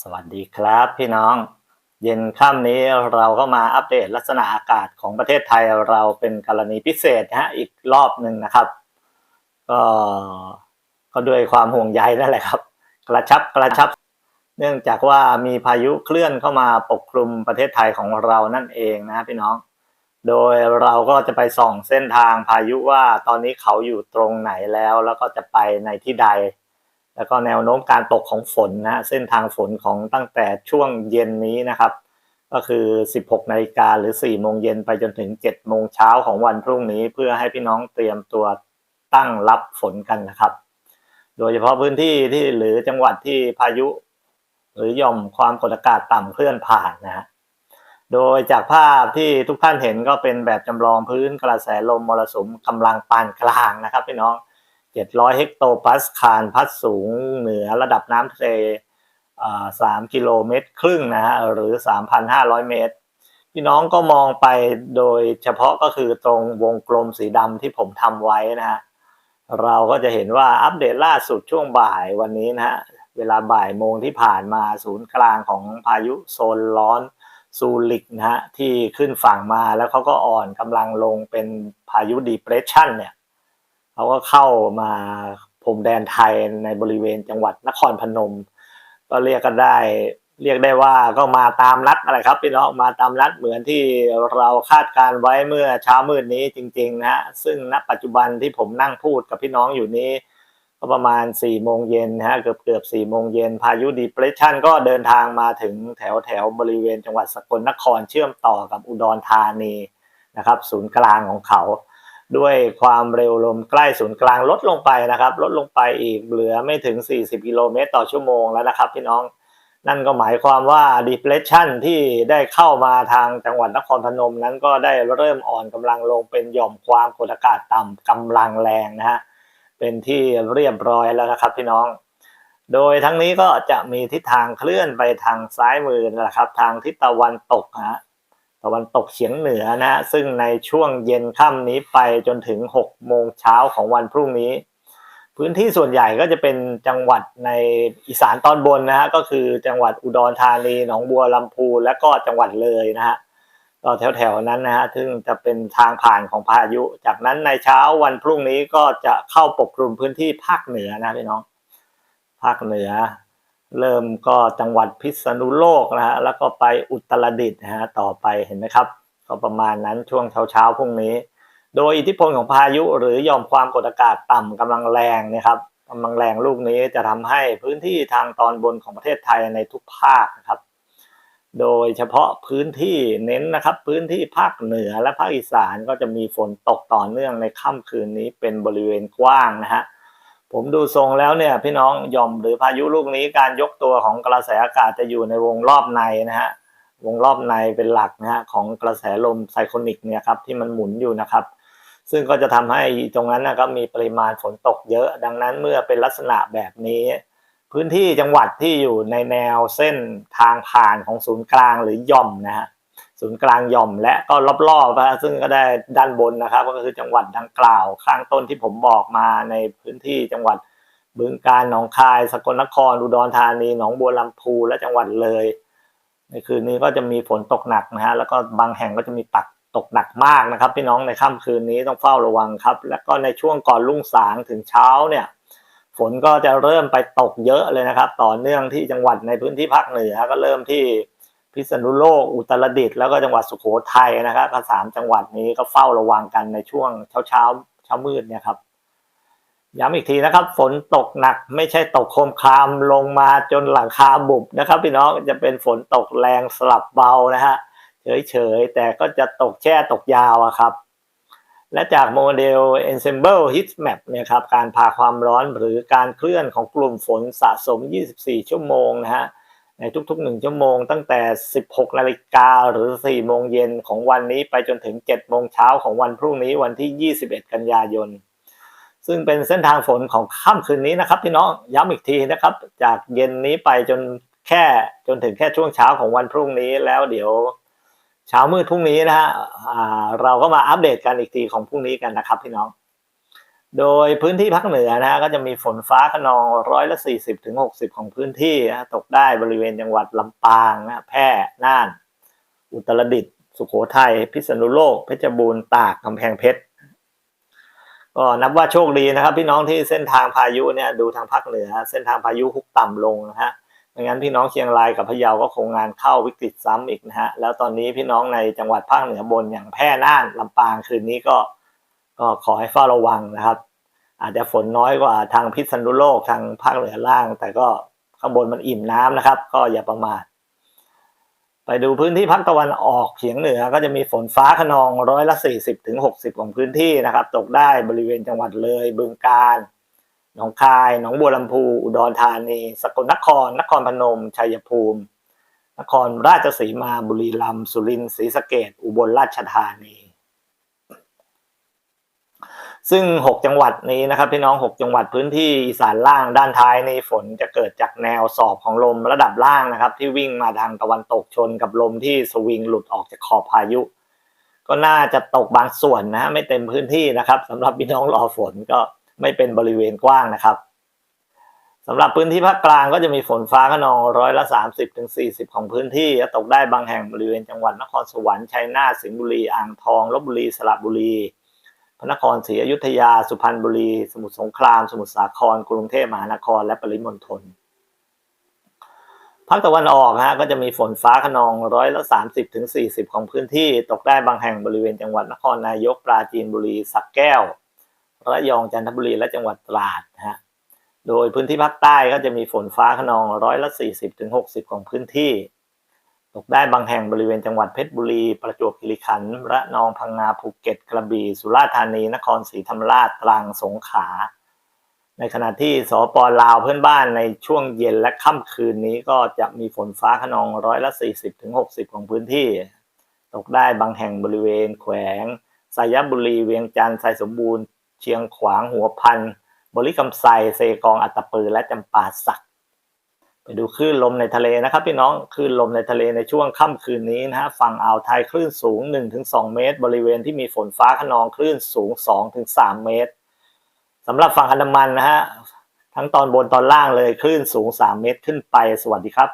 สวัสดีครับพี่น้อง เย็นค่ำนี้เราก็มาอัปเดตลักษณะอากาศของประเทศไทยเราเป็นกรณีพิเศษนะฮะอีกรอบหนึ่งนะครับ ก็ก็ด้วยความห่วงใยนั่นแหละครับ กระชับกระชับ เนื่องจากว่ามีพายุเคลื่อนเข้ามาปกคลุมประเทศไทยของเรานั่นเองนะพี่น้อง โดยเราก็จะไปส่องเส้นทางพายุว่าตอนนี้เขาอยู่ตรงไหนแล้ว แล้วก็จะไปในที่ใด แล้วก็แนวโน้มการตกของฝนนะเส้นทางฝนของตั้งแต่ช่วงเย็นนี้นะครับ ก็คือ 16นาฬิกาหรือ 4 โมงเย็นไปจนถึง 7 โมงเช้าของวันพรุ่งนี้ เพื่อให้พี่น้องเตรียมตัวตั้งรับฝนกันนะครับ โดยเฉพาะพื้นที่ที่หรือจังหวัดที่พายุ หรือย่อมความกดอากาศต่ำเคลื่อนผ่านนะฮะโดยจากภาพที่ทุกท่านเห็นก็เป็นแบบจำลองพื้นกระแสลมมรสุมกำลังปานกลางนะครับพี่น้อง 700 เฮกโตปาสคาลพัดสูงเหนือระดับน้ำทะเลสามกิโลเมตรครึ่งนะฮะหรือ 3,500 เมตร พี่น้องก็มองไปโดยเฉพาะก็คือตรงวงกลมสีดำที่ผมทำไว้นะฮะเราก็จะเห็นว่าอัปเดตล่าสุดช่วงบ่ายวันนี้นะฮะเวลาบ่ายโมงที่ผ่านมาศูนย์กลางของพายุโซนร้อนซูริกนะฮะที่ขึ้นฝั่งมาแล้วเขาก็อ่อนกำลังลงเป็นพายุดีเพรสชันเนี่ย เขาก็เข้ามาพรมแดนไทยในบริเวณจังหวัดนครพนม ก็เรียกกันได้ เรียกได้ว่าก็มาตามนัดอะไรครับพี่น้องมาตามนัดเหมือนที่เราคาดการไว้เมื่อเช้ามืดนี้จริงๆนะฮะซึ่งณปัจจุบันที่ผมนั่งพูดกับพี่น้องอยู่นี้ก็ประมาณ4ี่โมงเย็นฮะเกือบเกือบสี่โมงเย็นพายุดีเพรสชันก็เดินทางมาถึงแถวแถวบริเวณจังหวัดสกลนครเชื่อมต่อกับอุดรธานีนะครับ ศูนย์กลางของเขา ด้วยความเร็วลมใกล้ศูนย์กลางลดลงไปนะครับ ลดลงไปอีกเหลือไม่ถึง 40 กิโลเมตรต่อชั่วโมงแล้วนะครับพี่น้อง นั่นก็หมายความว่า depression ที่ได้เข้ามาทางจังหวัดนครพนมนั้นก็ได้เริ่มอ่อนกำลังลงเป็นหย่อมความกดอากาศต่ำกำลังแรงนะฮะเป็นที่เรียบร้อยแล้วนะครับพี่น้อง โดยทั้งนี้ก็จะมีทิศทางเคลื่อนไปทางซ้ายมือนะครับ ทางทิศตะวันตกฮะ ตะวันตกเฉียงเหนือนะฮะซึ่งในช่วงเย็นค่ำนี้ไปจนถึง 6 โมงเช้าของวันพรุ่งนี้ พื้นที่ส่วนใหญ่ก็จะเป็นจังหวัดในอีสานตอนบนนะฮะก็คือจังหวัดอุดรธานีหนองบัวลำพูและก็จังหวัดเลยนะฮะก็แถวๆนั้นนะฮะซึ่งจะเป็นทางผ่านของพายุ จากนั้นในเช้าวันพรุ่งนี้ก็จะเข้าปกคลุมพื้นที่ภาคเหนือนะพี่น้อง ภาคเหนือ เริ่มก็จังหวัดพิษณุโลกนะฮะแล้วก็ไปอุตรดิตถ์นะฮะต่อไปเห็นไหมครับ ก็ประมาณนั้นช่วงเช้าๆพรุ่งนี้ โดยอิทธิพลของพายุหรือยอมความกดอากาศต่ำกำลังแรงนะครับกำลังแรงลูกนี้จะทำให้พื้นที่ทางตอนบนของประเทศไทยในทุกภาคนะครับ โดยเฉพาะพื้นที่เน้นนะครับ พื้นที่ภาคเหนือและภาคอีสานก็จะมีฝนตกต่อเนื่องในค่ำคืนนี้เป็นบริเวณกว้างนะฮะ ผมดูทรงแล้วเนี่ยพี่น้องย่อมหรือพายุลูกนี้การยกตัวของกระแสอากาศจะอยู่ในวงรอบในนะฮะวงรอบในเป็นหลักนะฮะของกระแสลมไซโคนิกเนี่ยครับที่มันหมุนอยู่นะครับ ซึ่งก็จะทำให้ตรงนั้นนะครับมีปริมาณฝนตกเยอะ ดังนั้นเมื่อเป็นลักษณะแบบนี้ พื้นที่จังหวัดที่อยู่ในแนวเส้นทางผ่านของศูนย์กลางหรือย่อมนะฮะ ศูนย์กลางย่อมและก็รอบๆนะซึ่งก็ได้ด้านบนนะครับ ก็คือจังหวัดดังกล่าว ข้างต้นที่ผมบอกมาในพื้นที่จังหวัดบึงกาฬหนองคาย สกลนครอุดรธานีหนองบัวลำพูและจังหวัดเลย ในคืนนี้ก็จะมีฝนตกหนักนะฮะแล้วก็บางแห่งก็จะมีตักตกหนักมากนะครับพี่น้องในค่ำคืนนี้ต้องเฝ้าระวังครับ แล้วก็ในช่วงก่อนรุ่งสางถึงเช้าเนี่ยฝนก็จะเริ่มไปตกเยอะเลยนะครับ ต่อเนื่องที่จังหวัดในพื้นที่ภาคเหนือก็เริ่มที่ พิษณุโลก อุตรดิตถ์แล้วก็จังหวัดสุโขทัยนะครับสามจังหวัดนี้ก็เฝ้าระวังกันในช่วงเช้าเช้าเช้ามืดเนี่ยครับย้ำอีกทีนะครับ ฝนตกหนักไม่ใช่ตกโคมคามลงมาจนหลังคาบุบนะครับ พี่น้องจะเป็นฝนตกแรงสลับเบานะฮะเฉยๆ แต่ก็จะตกแช่ตกยาวอะครับ และจากโมเดล Ensemble Heat Map เนี่ยครับการพาความร้อนหรือการเคลื่อนของกลุ่มฝนสะสม 24 ชั่วโมงนะฮะ ในทุกๆ 1 ชั่วโมงตั้งแต่ 16 นาฬิกาหรือ 4 โมงเย็นของวันนี้ไปจนถึง 7 โมงเช้าของวันพรุ่งนี้วันที่ 21 กันยายน ซึ่งเป็นเส้นทางฝนของค่ำคืนนี้นะครับพี่น้องย้ำอีกทีนะครับ จากเย็นนี้ไปจนแค่จนถึงแค่ช่วงเช้าของวันพรุ่งนี้แล้วเดี๋ยวเช้ามืดพรุ่งนี้นะฮะเราก็มาอัปเดตกันอีกทีของพรุ่งนี้กันนะครับพี่น้อง โดยพื้นที่ภาคเหนือนะฮะก็จะมีฝนฟ้าขนองร้อยละสี่สิบถึงหกสิบของพื้นที่นะตกได้บริเวณจังหวัดลำปางนะแพร่น่าน อุตรดิตถ์สุโขทัยพิษณุโลก เพชรบูรณ์ตากกำแพงเพชรก็นับว่าโชคดีนะครับ พี่น้องที่เส้นทางพายุเนี่ยดูทางภาคเหนือ เส้นทางพายุฮุกต่ำลงนะฮะไม่งั้นพี่น้องเชียงรายกับพะเยาก็คงงานเข้าวิกฤตซ้ำอีกนะฮะแล้วตอนนี้พี่น้องในจังหวัดภาคเหนือบนอย่างแพร่น่านลำปางคืนนี้ก็ ก็ขอให้เฝ้าระวังนะครับ อาจจะฝนน้อยกว่าทางพิษณุโลกทางภาคเหนือล่าง แต่ก็ข้างบนมันอิ่มน้ำนะครับ ก็อย่าประมาทไปดูพื้นที่ภาคตะวันออกเฉียงเหนือก็จะมีฝนฟ้าขนองร้อยละสี่สิบถึงหกสิบของพื้นที่นะครับ ตกได้บริเวณจังหวัดเลยบึงกาฬหนองคาย หนองบัวลำพู อุดรธานี สกลนคร นครพนม ชัยภูมิ นครราชสีมา บุรีรัมย์ สุรินทร์ ศรีสะเกษอุบลราชธานี ซึ่ง 6 จังหวัดนี้นะครับพี่น้อง 6 จังหวัดพื้นที่อีสานล่างด้านท้ายในฝนจะเกิดจากแนวสอบของลมระดับล่างนะครับ ที่วิ่งมาทางตะวันตกชนกับลมที่สวิงหลุดออกจากขอบพายุ ก็น่าจะตกบางส่วนนะไม่เต็มพื้นที่นะครับสำหรับพี่น้องรอฝนก็ไม่เป็นบริเวณกว้างนะครับสำหรับพื้นที่ภาคกลางก็จะมีฝนฟ้าขนองร้อยละ 30ถึง40ของพื้นที่และตกได้บางแห่งบริเวณจังหวัดนครสวรรค์ชัยนาทสิงห์บุรีอ่างทองลบบุรีสระบุรี ระนครศรีอยุธยา สุพรรณบุรี สมุทรสงคราม สมุทรสาคร กรุงเทพมหานคร และปริมณฑลภาคตะวันออกฮะก็จะมีฝนฟ้าขนองร้อยละ30ถึง40ของพื้นที่ตกได้บางแห่งบริเวณจังหวัดนครนายกปราจีนบุรีสักแก้ว ระยองจันทบุรีและจังหวัดตราดนะฮะโดยพื้นที่ภาคใต้ก็จะมีฝนฟ้าขนองร้อยละ40ถึง60ของพื้นที่ ตกได้บางแห่งบริเวณจังหวัดเพชรบุรี ประจวบคีรีขันธ์ระนองพังงาภูเก็ต กระบี่สุราษฎร์ธานี นครศรีธรรมราชตรังสงขลาในขณะที่สปลาวเพื่อนบ้านในช่วงเย็นและค่ำคืนนี้ก็จะมีฝนฟ้าขนองร้อยละ 40ถึง60ของพื้นที่ ตกได้บางแห่งบริเวณแขวงสายบุรีเวียงจันทร์ไซสมบูรณ์ เชียงขวางหัวพัน บริกำไซเซกองอัตตปือและจำปาสัก ไปดูคลื่นลมในทะเลนะครับพี่น้องคลื่นลมในทะเลในช่วงค่ำคืนนี้นะฮะฝั่งอ่าวไทยคลื่นสูง 1-2 เมตร บริเวณที่มีฝนฟ้าขนองคลื่นสูง 2-3 เมตรสำหรับฝั่งอันดามันนะฮะทั้งตอนบนตอนล่างเลยคลื่นสูง 3 เมตรขึ้นไปสวัสดีครับ